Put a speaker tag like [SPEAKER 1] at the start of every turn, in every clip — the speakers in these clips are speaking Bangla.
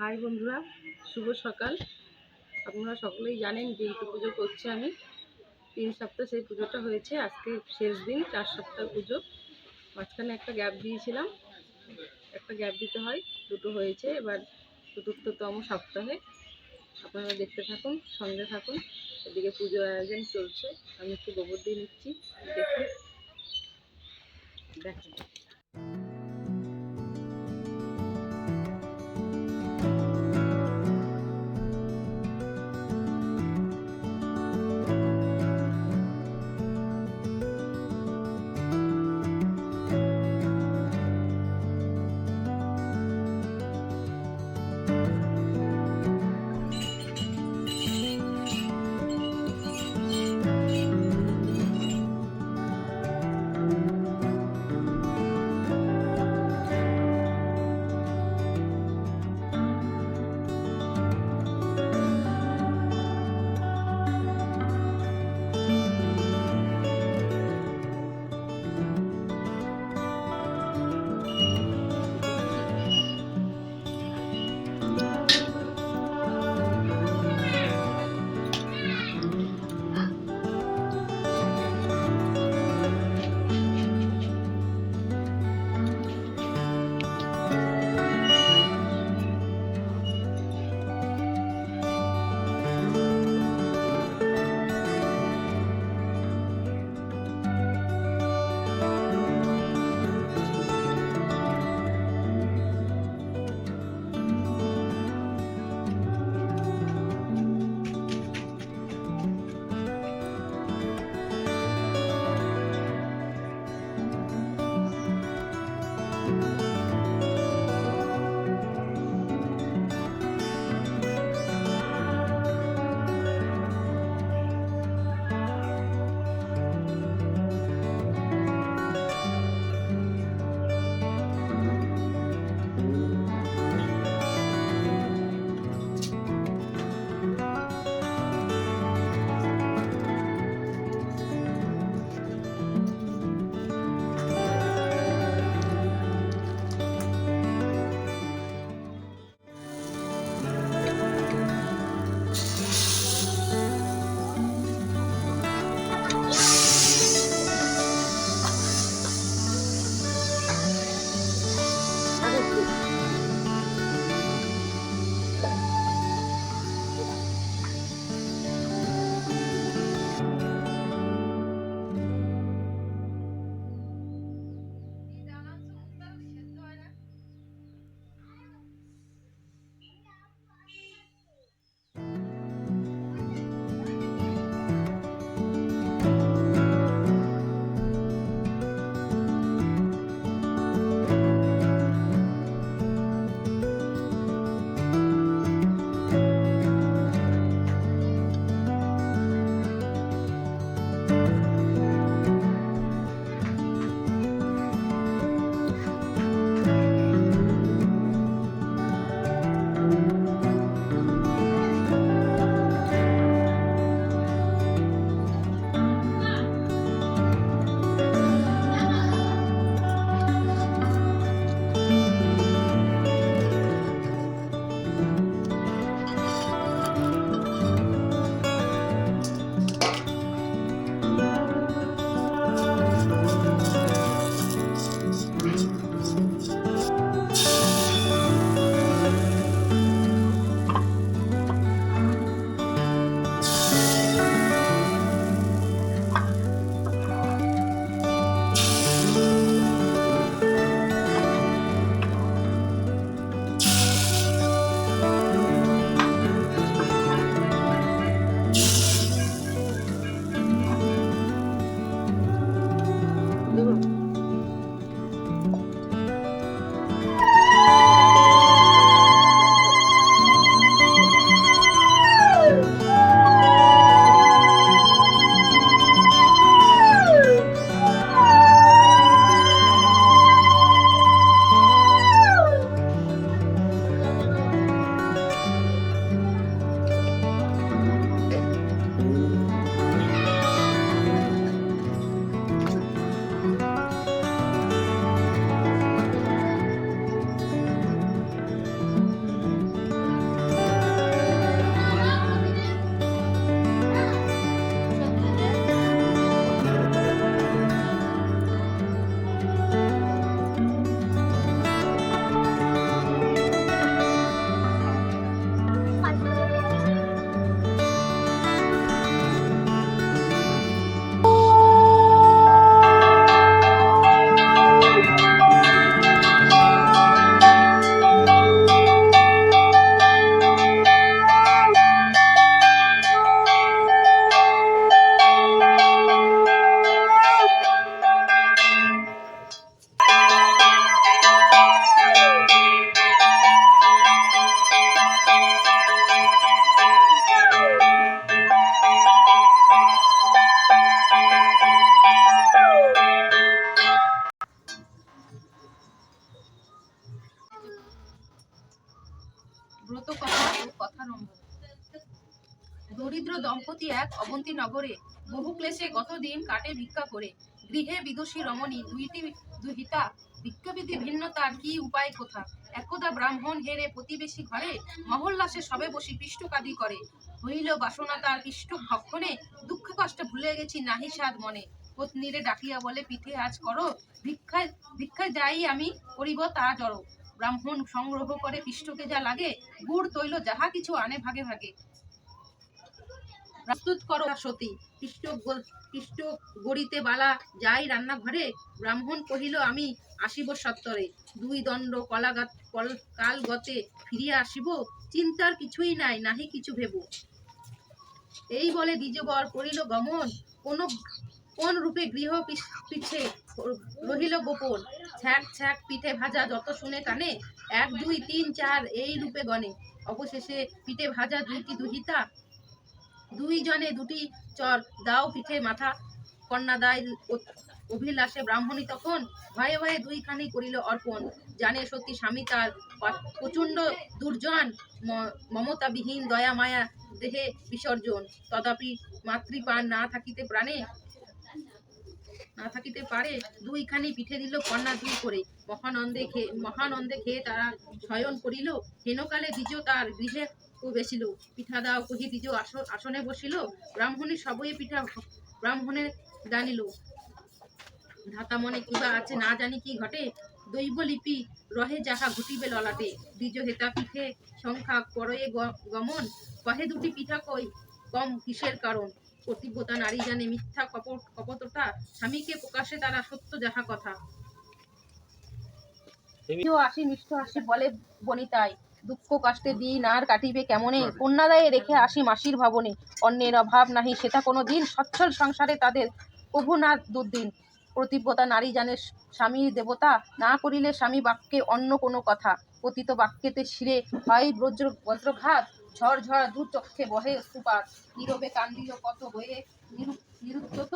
[SPEAKER 1] হাই বন্ধুরা, শুভ সকাল। আপনারা সকলেই জানেন বিলতু পুজো করছি আমি। তিন সপ্তাহ সেই পুজোটা হয়েছে, আজকে শেষ দিন, চার সপ্তাহ পুজো। মাঝখানে একটা গ্যাপ দিয়েছিলাম, একটা গ্যাপ দিতে হয়, দুটো হয়েছে, এবার চতুর্থতম সপ্তাহে। আপনারা দেখতে থাকুন, সঙ্গে থাকুন, এদিকে পুজোর আয়োজন চলছে। আমি একটু গোবর দিয়ে নিচ্ছি, দেখুন। দেখুন। দম্পতি এক অবন্তী নগরে বহু ক্লেশে গত দিন কাটে ভিক্ষা করে। গৃহে বিদুষী রমণী দুইটি দুহিতা ভিক্ষাবিধি ভিন্নতার কি উপায় কোথা? একদা ব্রাহ্মণ হেরে প্রতিবেশী ঘরে মহল্লাসে সবে বসি পিষ্টকাদি করে। হইল বাসনা তার পিষ্ট ভক্ষণে, দুঃখ কষ্ট ভুলে গেছি নাহি সাদ মনে। পত্নীরে ডাকিয়া বলে, পিঠে আজ করো, ভিক্ষায় ভিক্ষায় যাই আমি করিব তা জড়ো। ব্রাহ্মণ সংগ্রহ করে পিষ্টকে যা লাগে, গুড়, তৈল, যাহা কিছু আনে ভাগে ভাগে। প্রস্তুত করো সতী। পিষ্ট গ- পিষ্ট গড়িতে বালা যাই রান্নাঘরে, ব্রাহ্মণ কহিল, আমি আসিব সত্তরে। দুই দণ্ড কলাগাত কল কাল গতে ফিরিয়া আসিব, চিন্তার কিছুই নাই, নাহি কিছু ভেব। এই বলে দ্বিজবর করিল, গমন, কোন কোন রূপে গৃহ পিছে রহিল গোপন? ছ্যাক ছ্যাক পিঠে ভাজা যত শুনে কানে এক, দুই, তিন, চার, এই রূপে গণে। অবশেষে পিঠে ভাজা দুইটি দুহিতা দুই জনে দুটি চর দাও পিঠে মাথা। কন্যা দায় অভিলাষে ব্রাহ্মণী তখন ভয়ে ভয়ে দুইখানি করিল অর্পণ। জানে সত্যি স্বামী তার প্রচণ্ড দুর্জন মমতাবিহীন দয়া মায়া দেহে বিসর্জন। তথাপি মাতৃপান না থাকিতে প্রাণে, না থাকিতে পারে দুইখানি পিঠে দিল কন্যা দুই করে। মহানন্দে খেয়ে মহানন্দে খেয়ে তারা শয়ন করিল। হেনকালে দ্বিজ তার গৃহে প্রবেশিল পিঠা দাও কহি দ্বিজ আসনে বসিল। ব্রাহ্মণের সবই পিঠা ব্রাহ্মণের জানিল ধাতা মনে কিবা আছে না জানি কি ঘটে? দৈব লিপি রহে যাহা ঘটিবে ললাটে। দ্বিজ হেতা পিঠে সংখ্যা করয়ে গমন। কহে দুটি পিঠা কই? কম কিসের কারণ? কর্তব্যতা নারী জানে মিথ্যা কপট কপটতা। স্বামীকে প্রকাশে তারা সত্য যাহা কথা। কেউ আসি মিষ্ট আসি বলে বনিতাই দুঃখ কষ্টে দিন আর কাটিবে কেমনে? কন্যাদায়ে রেখে আসি মাসির ভবনে। অন্যের অভাব নাহি সেটা কোনো দিন সচ্ছল সংসারে তাদের। প্রভু না দুর্দিন। প্রতিব্যতা নারী জানে স্বামী দেবতা। না করিলে স্বামী বাক্যে অন্য কোনো কথা। পতিত বাক্যেতে শিরে হয় বজ্র বজ্রঘাত। ঝড় ঝড় দু চক্ষে বহে সুপাত নীরবে কান্দিল কত হয়ে? নিরু- নিরুদ্যত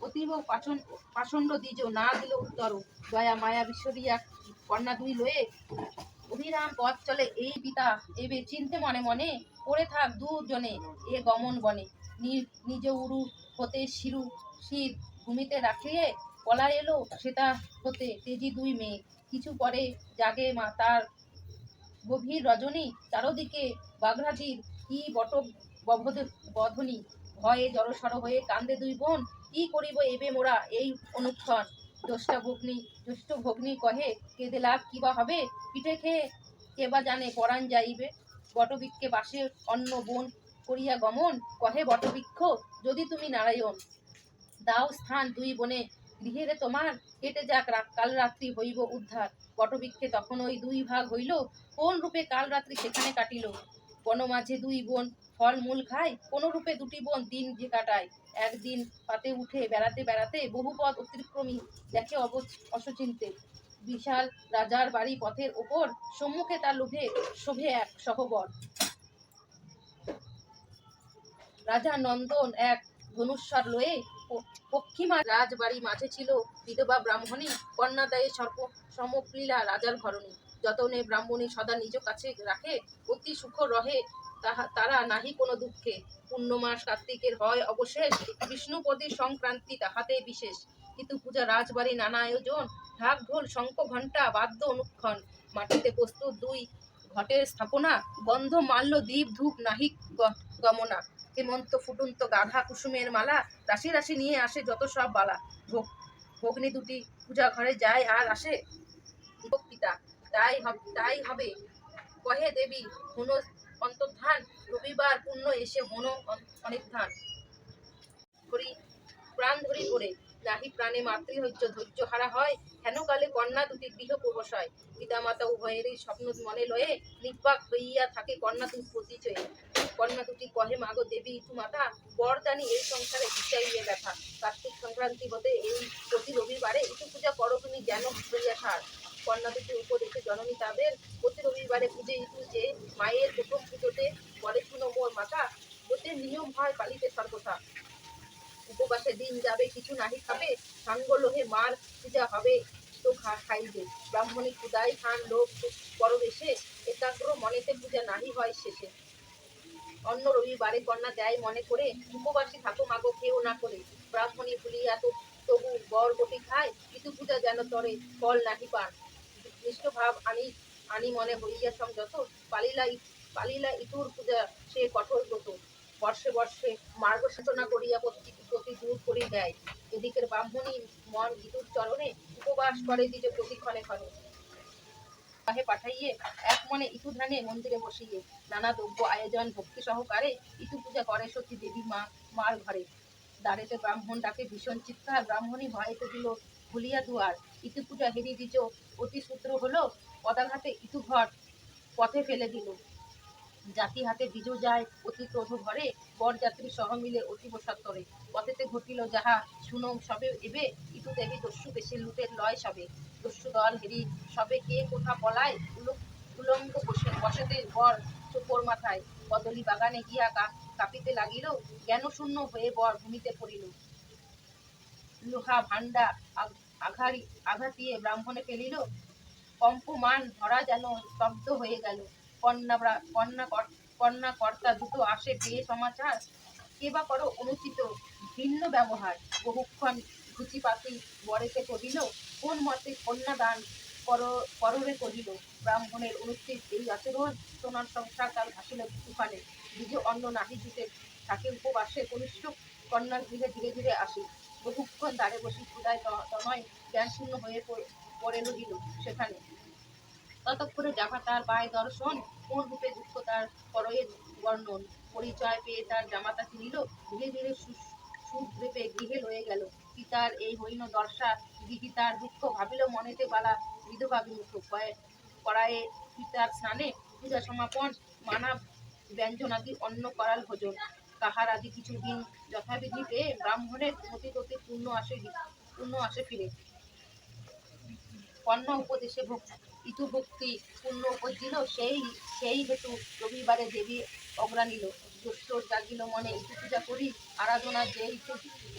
[SPEAKER 1] অতীব পাচন পাষণ্ড দিজ না দিল উত্তর। দয়া মায়া বিশ্ব বিশ্বরিয়া কন্যা দুই লয়ে অভিরাম পথ চলে এই পিতা। এবে চিনতে মনে মনে পড়ে থাক দুজনে এ গমন বনে। নিজ উরু হতে শিরু শির ভূমিতে রাখিয়ে পলা এলো সেটা হতে তেজি দুই মেয়ে কিছু পরে জাগে মা তার গভীর রজনী। চারদিকে বাঘরাজির কি বট বধনী? ভয়ে জড়সড় হয়ে কান্দে দুই বোন, কি করিব এবে মোরা এই অনুক্ষণ? ভগ্নী ভগ্নী কহে, কেঁদে লাভ কিবা হবে? পিঠে খেয়ে কে বা জানে পরাণ যাইবে? বটবৃক্ষে বাসে বোন করিয়া গমন, কহে বটবৃক্ষ, যদি তুমি নারায়ণ, দাও স্থান দুই বনে। গৃহেরে তোমার, কেটে যাক কাল রাত্রি হইব উদ্ধার। বটবৃক্ষে তখন ওই দুই ভাগ হইল, কোন রূপে কাল রাত্রি সেখানে কাটিল? বন মাঝে দুই বোন ফল মূল খায় কোন রূপে দুটি বোন দিন যে কাটায়। একদিন পাতে উঠে বেড়াতে বেড়াতে বহু পথ অতিক্রমী দেখে অসচিন্তে। বিশাল রাজার বাড়ি পথের ওপর সম্মুখে তার লোভে শোভে এক সহবর। রাজা নন্দন এক ধনুস্বর লয়ে পক্ষিমা রাজবাড়ি মাঝে ছিল বিধবা ব্রাহ্মণী, কন্যাদায়ে সর্প সমক্লীলা রাজার ঘরণী। যতনে ব্রাহ্মণী সদা নিজ কাছে রাখে, অতি সুখ রহে তাহা তারা নাহি কোনো দুঃখে। পূর্ণমাস কার্তিকের হয় অবশেষ, বিষ্ণুপদী সংক্রান্তি তাহাতেই বিশেষ। কিন্তু পূজা রাজবাড়ি নানা আয়োজন, ঢাক ঢোল, শঙ্খ ঘণ্টা, বাদ্য অনুক্ষণ। মাটিতে প্রস্তুত দুই ঘটের স্থাপনা, গন্ধ, মাল্য দ্বীপ ধূপ, নাহি গমনা। হেমন্ত, ফুটন্ত গাধা, কুসুমের মালা, রাশি রাশি নিয়ে আসে যত সব বালা। ভোগ ভগ্নি দুটি পূজা ঘরে যায় আর আসে। পিতা তাই তাই হবে। কহে দেবী হন অন্তর্ধান। রবিবার পুণ্য এসে হন অন- অনির্ধান। ধরি, প্রাণ ধরি করে নাহি প্রাণে মাতৃ হইচ, ধৈর্য হারা হয়। হেন কালে কন্যা দুটি গৃহ প্রবেশ হয়। পিতামাতা উভয়েরই স্বপ্ন মনে লয়ে, নির্বাক হইয়া থাকে কন্যা দুই প্রতিচয়ে কন্যা দুটি কহে, মাগো দেবী ইতু মাতা বরদানি এই সংসারে বিচাইয়ে ব্যথা। কার্তিক সংক্রান্তি হতে এই প্রতি রবিবারে ইতু পূজা করো, তুমি যেন হইয়া সার। কন্যা দুটি উপদেশে জননী তাদের প্রতি রবিবারে পুজো ইতু যে মায়ের প্রথম পুজোতে বলে, শুনো মোর মাতা ব্রতের নিয়ম হয় পালিতে সর্বথা উপবাসে দিন যাবে, কিছু নাহি খাবে সাঙ্গ লোহে মার পূজা হবে, তো খাইবে। ব্রাহ্মণী ক্ষুদাই খান লোক পরবেশে, একাগ্র মনেতে পূজা নাহি হয় শেষে। অন্য রবিবারে কন্যা দেয় মনে করে, উপবাসী থাকো মাগো কেউ না করে। ব্রাহ্মণী ভুলিয়া তো তবু বর বটি খায় ঋতু পূজা যেন তরে, ফল নাহি পান। নিষ্ঠ ভাব আনি আনি মনে হইয়া সংযত, পালিলা পালিলা ইতুর পূজা সে কঠোর ব্রত। বর্ষে বর্ষে মার্গ সূচনা করিয়া প্রতি দূর করে দেয় এদিকের ব্রাহ্মণী মন ইতুর চরণে উপবাস করে দিতে প্রতিক্ষণে ক্ষণে। তাহে পাঠাইয়ে এক মনে ইতু ধ্যানে মন্দিরে বসিয়ে নানা দ্রব্য আয়োজন, ভক্তি সহকারে ইতু পূজা করে সতী দেবী মা, মার ঘরে। দ্বারেতে ব্রাহ্মণ ডাকে ভীষণ চিৎকার, ব্রাহ্মণী ভয়েতে দিল ভুলিয়া দুয়ার, ইতু পূজা হেরি দিজ অতি সূত্র হলো ইতু ঘর পথে ফেলে দিল। জাতি হাতে বিজু যায় অতি ক্রোধ ঘরে বরযাত্রী সহ মিলে অতীব সত্তরে পথেতে ঘটিল যাহা, শুনো সবে এবে, ইতু দেবী দস্যু বেশি লুটের লয় সবে। দস্যু দল হেরি, সবে কে কোথা পলায়? উলু- উলঙ্গ বসে, বসেতে বর চোপর মাথায়। কদলি বাগানে গিয়া কাঁপিতে লাগিল জ্ঞান শূন্য হয়ে বর ভূমিতে পড়িল। লোহা ভান্ডা আগ- আঘাত দিয়ে ব্রাহ্মণে ফেলিল। কম্পমান ধরা যেন স্তব্ধ হয়ে গেল। কন্যা কন্যা কন্যা কর্তা দুটো আসে পেয়ে সমাচার। কে বা করো অনুচিত, ভিন্ন ব্যবহার। বহুক্ষণ ঘুচিপাতি বরেতে কহিল, কোন মতে কন্যাদান কর, কররে কহিল? ব্রাহ্মণের অনুচিত এই আচরণ সোনার সংসার কাল ভাসিল তুফানে। দ্বিজ অন্ন নাহি দিতে থাকে উপবাসে কনিষ্ঠ কন্যার গৃহে ধীরে ধীরে আসে। বহুক্ষণ দ্বারে বসি ক্ষুদায় তনয় জ্ঞান শূন্য হয়ে পড়ে- রহিল সেখানে। ততক্ষণে যাহা তার পায় দর্শন, কোন রূপে দুঃখ তার পরয়ের বর্ণন। পরিচয় পেয়ে তার জামাতা কিনিল, ধীরে ধীরে সুদ্রেপে গৃহে লয়ে গেল। পিতার এই হইন দর্শা গৃহীতার দুঃখ ভাবিল মনেতে বালা বিধবা বিমুখ। করায়ে পিতার স্নানে পূজা সমাপন, মানা ব্যঞ্জনাদি অন্ন করাল ভোজন। তাহার আদি কিছুদিন যথাবিধি পেয়ে ব্রাহ্মণের মতি গতি পূর্ণ আসে পূর্ণ আসে ফিরে। কন্যা উপদেশে ইতু ভক্তি পূর্ণ উপজিল সেই সেই হেতু রবিবারে দেবী অগ্রা নিল দুষ্ট জাগিল মনে, ইতু পূজা করি, আরাধনা যে ইতু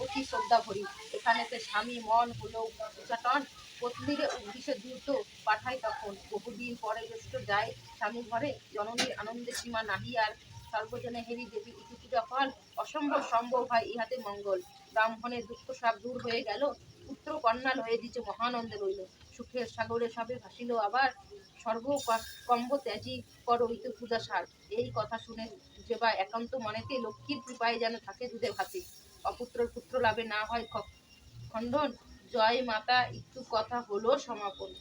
[SPEAKER 1] অতি শ্রদ্ধা ভরি। এখানেতে স্বামী মন হলো উচ্চাটন পত্নীরে উদ্দেশ্যে দ্রুত পাঠায় তখন। বহুদিন পরে দুষ্ট যায় স্বামী ঘরে, জননীর আনন্দে সীমা নাহি আর সর্বজনে হেরি দেবী ইতু ফল অসম্ভব সম্ভব হয়, ইহাতে মঙ্গল। ব্রাহ্মণের দুঃখ সব দূর হয়ে গেল পুত্র কন্যা লয়ে দিচ্ছে মহানন্দে রইল। সুখের সাগরে সবে ভাসিল আবার সর্ব কম্ব ত্যাজি করো ইতু পূজা সার। এই কথা শুনে যে বা একান্ত মনেতে লক্ষ্মীর কৃপায় যেন থাকে দুধে ভাতে। অপুত্র পুত্র লাভে না হয় খণ্ডন। জয় মাতা, একটু কথা হলো সমাপন।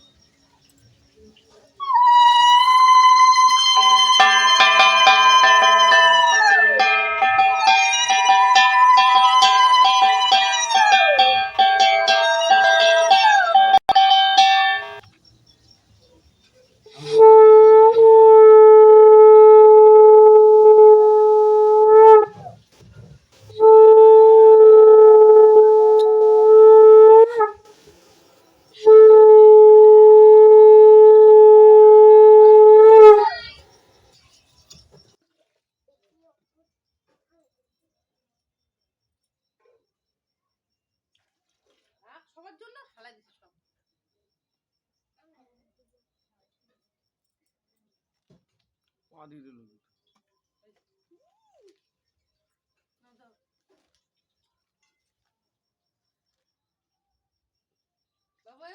[SPEAKER 2] পা দিয়ে দিল।
[SPEAKER 1] বাবা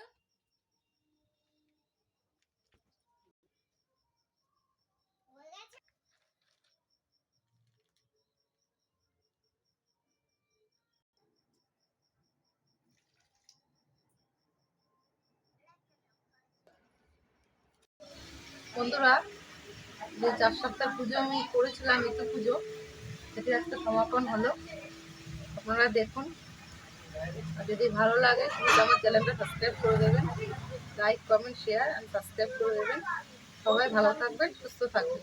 [SPEAKER 1] বন্ধুরা যে চার সপ্তাহ পুজো আমি করেছিলাম ঋতু পুজো। সেটির একটা সমাপন হলো। আপনারা দেখুন। আর যদি ভালো লাগে প্লিজ আমার চ্যানেলটা সাবস্ক্রাইব করে দেবেন। Like, comment, share and subscribe করে দেবেন। সবাই ভালো থাকবেন, সুস্থ থাকবেন।